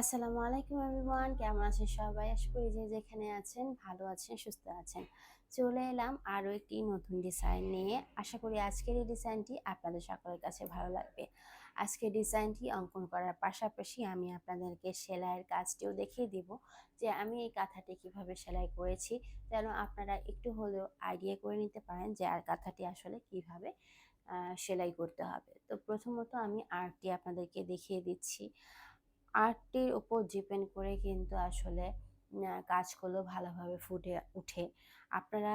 আসসালামু আলাইকুম এভরিওয়ান। কেমন আছেন সবাই? আশা করি যে যেখানে আছেন, ভালো আছেন, সুস্থ আছেন। চলে এলাম আরও একটি নতুন ডিজাইন নিয়ে। আশা করি আজকের এই ডিজাইনটি আপনাদের সকলের কাছে ভালো লাগবে। আজকের ডিজাইনটি অঙ্কন করার পাশাপাশি আমি আপনাদেরকে সেলাইয়ের কাজটিও দেখিয়ে দিব যে আমি এই কাঁথাটি কীভাবে সেলাই করেছি, যেন আপনারা একটু হলেও আইডিয়া করে নিতে পারেন যে আর কাঁথাটি আসলে কীভাবে সেলাই করতে হবে। তো প্রথমত আমি আর্টটি আপনাদেরকে দেখিয়ে দিচ্ছি। আর্টটির উপর ডিপেন্ড করে কিন্তু আসলে কাজগুলো ভালোভাবে ফুটে উঠে। আপনারা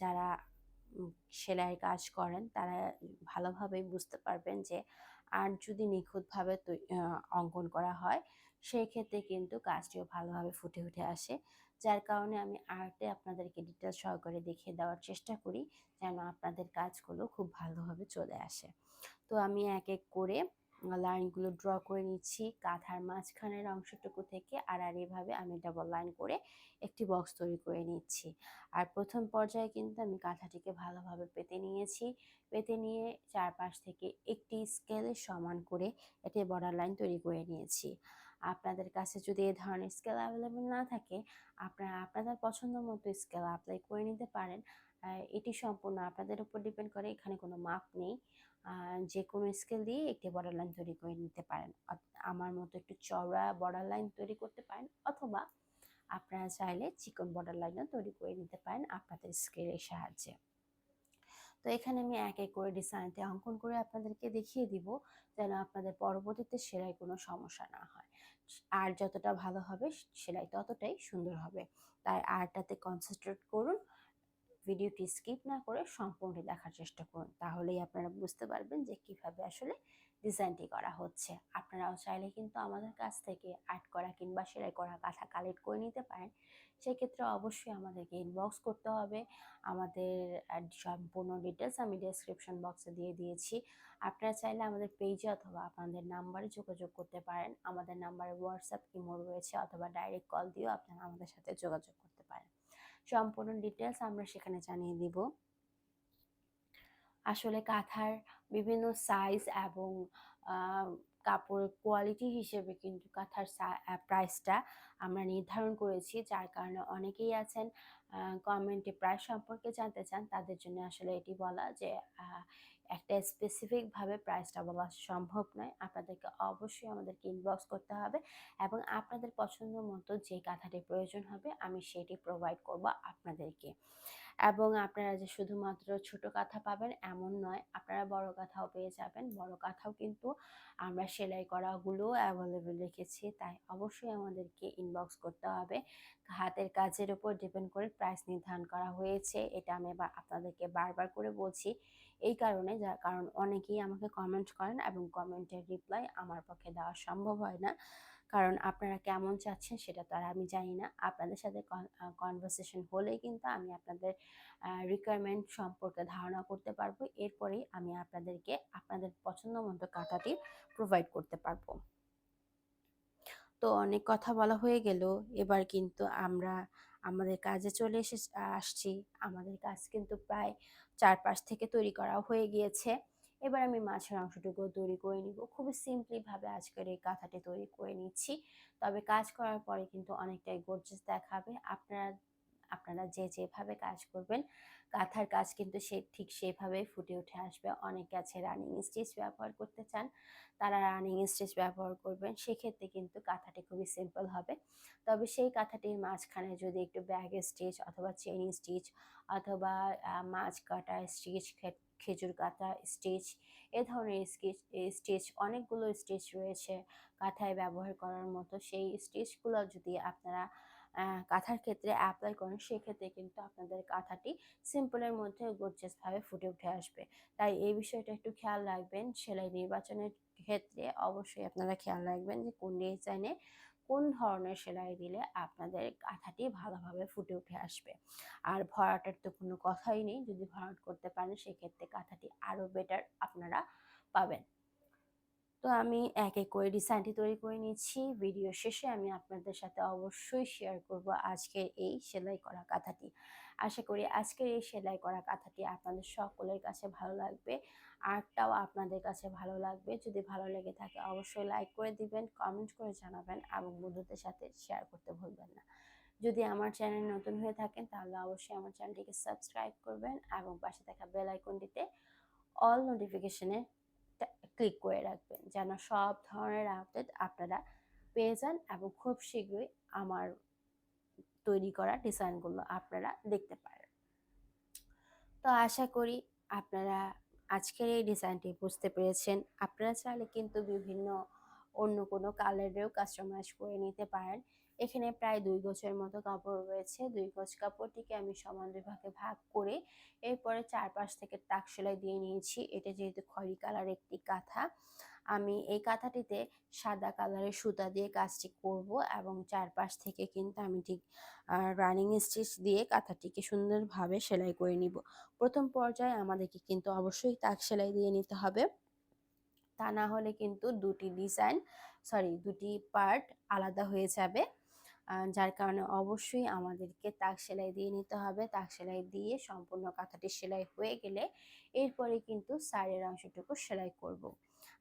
যারা সেলাইয়ের কাজ করেন, তারা ভালোভাবেই বুঝতে পারবেন যে আর্ট যদি নিখুঁতভাবে অঙ্কন করা হয় সেই ক্ষেত্রে কিন্তু কাজটিও ভালোভাবে ফুটে উঠে আসে। যার কারণে আমি আর্টে আপনাদেরকে ডিটেলস সহকারে দেখিয়ে দেওয়ার চেষ্টা করি, যেন আপনাদের কাজগুলো খুব ভালোভাবে চলে আসে। তো আমি এক এক করে লাইনগুলো ড্র করে নিচ্ছি। কাঁথার মাঝখানের অংশটুকু থেকে আর আর এভাবে আমি ডাবল লাইন করে একটি বক্স তৈরি করে নিচ্ছি। আর প্রথম পর্যায়ে কিন্তু আমি কাঁথাটিকে ভালোভাবে পেতে নিয়েছি। পেতে নিয়ে চারপাশ থেকে একটি স্কেলে সমান করে এটি বর্ডার লাইন তৈরি করে নিয়েছি। আপনাদের কাছে যদি এ ধরনের স্কেল অ্যাভেলেবেল না থাকে, আপনারা আপনাদের পছন্দ মতো স্কেল অ্যাপ্লাই করে নিতে পারেন। এটি সম্পূর্ণ আপনাদের উপর ডিপেন্ড করে, এখানে কোনো মাপ নেই। যে কোনো স্কেল দিয়ে একটি বর্ডার লাইন তৈরি করে নিতে পারেন। আমার মতো একটু চওড়া বর্ডার লাইন তৈরি করতে পারেন, অথবা আপনারা চাইলে চিকন বর্ডার লাইনও তৈরি করে নিতে পারেন আপনাদের স্কেলের সাহায্যে। তো এখানে আমি এক এক করে ডিজাইনতে অঙ্কন করে আপনাদেরকে দেখিয়ে দিব, যেন আপনাদের পরবর্তীতে সেলাই কোনো সমস্যা না হয়। আর যতটা ভালো হবে সেলাই ততটাই সুন্দর হবে। তাই আর্টটাতে কনসেন্ট্রেট করুন ভিডিওটি স্কিপ না করে সম্পূর্ণ দেখার চেষ্টা করুন। তাহলেই আপনারা বুঝতে পারবেন যে কীভাবে আসলে ডিজাইনটি করা হচ্ছে। আপনারাও চাইলে কিন্তু আমাদের কাছ থেকে আর্ট করা কিংবা সেলাই করা কাঁথা কালেক্ট করে নিতে পারেন। সেক্ষেত্রে অবশ্যই আমাদেরকে ইনবক্স করতে হবে। আমাদের সম্পূর্ণ ডিটেলস আমি ডেসক্রিপশন বক্সে দিয়ে দিয়েছি। আপনারা চাইলে আমাদের পেজে অথবা আপনাদের নাম্বারে যোগাযোগ করতে পারেন। আমাদের নাম্বারে হোয়াটসঅ্যাপ ইমো রয়েছে অথবা ডাইরেক্ট কল দিয়েও আপনারা আমাদের সাথে যোগাযোগ করতে সম্পূর্ণ ডিটেলস আমরা সেখানে জানিয়ে দিব। আসলে কাঁথার বিভিন্ন সাইজ এবং কাপড়ের কোয়ালিটি হিসেবে কিন্তু কাঁথার প্রাইসটা আমরা নির্ধারণ করেছি। যার কারণে অনেকেই আছেন কমেন্টে প্রাইস সম্পর্কে জানতে চান, তাদের জন্য আসলে এটি বলা যে একটা স্পেসিফিকভাবে প্রাইসটা বলা সম্ভব নয়। আপনাদেরকে অবশ্যই আমাদেরকে ইনবক্স করতে হবে এবং আপনাদের পছন্দ মতো যে কাঁথাটি প্রয়োজন হবে, আমি সেটি প্রোভাইড করব আপনাদেরকে। এবং আপনারা যে শুধুমাত্র ছোট কাঁথা পাবেন এমন নয়, আপনারা বড় কাঁথাও পেয়ে যাবেন। বড় কাঁথাও কিন্তু আমরা সেলাই করাগুলো অ্যাভেলেবেল রেখেছি। তাই অবশ্যই আমাদেরকে ইনবক্স করতে হবে। হাতের কাজের উপর ডিপেন্ড করে প্রাইস নির্ধারণ করা হয়েছে। এটা আমি আপনাদেরকে বারবার করে বলছি। এই কারণে যার কারণ অনেকেই আমাকে কমেন্ট করেন এবং কমেন্টের রিপ্লাই আমার পক্ষে দেওয়া সম্ভব হয় না। কারণ আপনারা কেমন চাচ্ছেন সেটা তো আর আমি জানি না। আপনাদের সাথে কনভারসেশন হলেই কিন্তু আমি আপনাদের রিকোয়ারমেন্ট সম্পর্কে ধারণা করতে পারব। এরপরেই আমি আপনাদেরকে আপনাদের পছন্দ মতো কাঁথাটি প্রোভাইড করতে পারব। তো অনেক কথা বলা হয়ে গেল। এবার কিন্তু আমরা আমাদের কাজে চলে এসে আসছি। আমাদের কাজ কিন্তু প্রায় চারপাশ থেকে তৈরি করা হয়ে গিয়েছে। এবার আমি মাছের অংশটুকু তৈরি করে নিব। খুবই সিম্পলিভাবে আজকের এই কাঁথাটি তৈরি করে নিচ্ছি। তবে কাজ করার পরে কিন্তু অনেকটাই গর্জেস দেখাবে। আপনারা আপনারা যে যেভাবে কাজ করবেন, কাঁথার কাজ কিন্তু সে, ঠিক সেভাবেই ফুটে উঠে আসবে। অনেকে আছে রানিং স্টিচ ব্যবহার করতে চান, তারা রানিং স্টিচ ব্যবহার করবেন, সেক্ষেত্রে কিন্তু কাঁথাটি খুবই সিম্পল হবে। তবে সেই কাঁথাটির মাঝখানে যদি একটু ব্যাগ স্টিচ অথবা চেইন স্টিচ অথবা মাছ কাটা স্টিচ খেজুর কাঁথা স্টিচ এ ধরনের স্টিচ স্টিচ অনেকগুলো স্টিচ রয়েছে কাঁথায় ব্যবহার করার মতো। সেই স্টিচগুলো যদি আপনারা কাঁথার ক্ষেত্রে অ্যাপ্লাই করেন, সেক্ষেত্রে কিন্তু আপনাদের কাঁথাটি সিম্পলের মধ্যে গর্জেসভাবে ফুটে উঠে আসবে। তাই এই বিষয়টা একটু খেয়াল রাখবেন। সেলাই নির্বাচনের ক্ষেত্রে অবশ্যই আপনারা খেয়াল রাখবেন যে কোন ডিজাইনে কোন ধরনের সেলাই দিলে আপনাদের কাঁথাটি ভালোভাবে ফুটে উঠে আসবে? আর ভরাটের তো কোনো কথাই নেই, যদি ভরাট করতে পারেন, সেক্ষেত্রে কাঁথাটি আরও বেটার আপনারা পাবেন। তো আমি এক এক করে ডিজাইনটি তৈরি করে নিচ্ছি। ভিডিও শেষে আমি আপনাদের সাথে অবশ্যই শেয়ার করব আজকের এই সেলাই করা কাঁথাটি আশা করি আজকের এই সেলাই করা কাঁথাটি আপনাদের সকলের কাছে ভালো লাগবে, আর্টটাও আপনাদের কাছে ভালো লাগবে। যদি ভালো লেগে থাকে অবশ্যই লাইক করে দিবেন কমেন্ট করে জানাবেন এবং বন্ধুদের সাথে শেয়ার করতে ভুলবেন না। যদি আমার চ্যানেল নতুন হয়ে থাকেন তাহলে অবশ্যই আমার চ্যানেলটিকে সাবস্ক্রাইব করবেন এবং পাশে থাকা বেল আইকনটিতে অল নোটিফিকেশনে ক্লিক করে রাখবেন। যেন সব ধরনের আপডেট আপনারা পেয়ে যান এবং খুব শীঘ্রই আমার তৈরি করা ডিজাইনগুলো আপনারা দেখতে পারেন। তো আশা করি আপনারা আজকের এই ডিজাইনটি বুঝতে পেরেছেন। আপনারা চাইলে কিন্তু বিভিন্ন অন্য কোনো কালারেও কাস্টমাইজ করে নিতে পারেন। এখানে প্রায় দুই গজের মতো কাপড় রয়েছে। দুই গজ কাপড়টিকে আমি সমান দুই ভাগে ভাগ করে এরপরে চারপাশ থেকে তাক সেলাই দিয়ে নিয়েছি। এটা যেহেতু খয়রি কালার একটি কাঁথা আমি এই কাঁথাটিতে সাদা কালারের সুতা দিয়ে কাজটি করব এবং চারপাশ থেকে কিন্তু আমি ঠিক রানিং স্টিচ দিয়ে কাঁথাটিকে সুন্দরভাবে সেলাই করে নিব। প্রথম পর্যায়ে আমাদেরকে কিন্তু অবশ্যই তাক সেলাই দিয়ে নিতে হবে। তা না হলে কিন্তু দুটি ডিজাইন সরি দুটি পার্ট আলাদা হয়ে যাবে। যার কারণে অবশ্যই আমাদেরকে তাক সেলাই দিয়ে নিতে হবে। তাক সেলাই দিয়ে সম্পূর্ণ কাঁথাটি সেলাই হয়ে গেলে এরপরে কিন্তু সাইডের অংশটুকু সেলাই করব।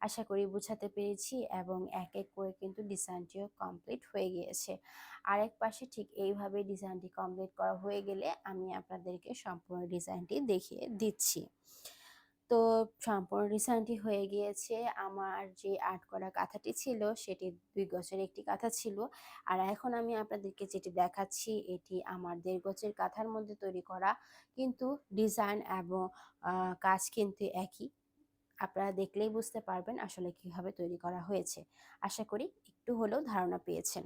আশা করি বুঝাতে পেরেছি এবং এক এক করে কিন্তু ডিজাইনটিও কমপ্লিট হয়ে গিয়েছে। আরেক পাশে ঠিক এইভাবে ডিজাইনটি কমপ্লিট করা হয়ে গেলে আমি আপনাদেরকে সম্পূর্ণ ডিজাইনটি দেখিয়ে দিচ্ছি। তো সম্পূর্ণ ডিজাইনটি হয়ে গিয়েছে। আমার যে আর্ট করা কাঁথাটি ছিল, সেটি দুই গছের একটি কাঁথা ছিল। আর এখন আমি আপনাদেরকে যেটি দেখাচ্ছি, এটি আমার দেড় গছের কাঁথার মধ্যে তৈরি করা। কিন্তু ডিজাইন এবং কাজ কিন্তু একই। আপনারা দেখলেই বুঝতে পারবেন আসলে কীভাবে তৈরি করা হয়েছে। আশা করি একটু হলেও ধারণা পেয়েছেন।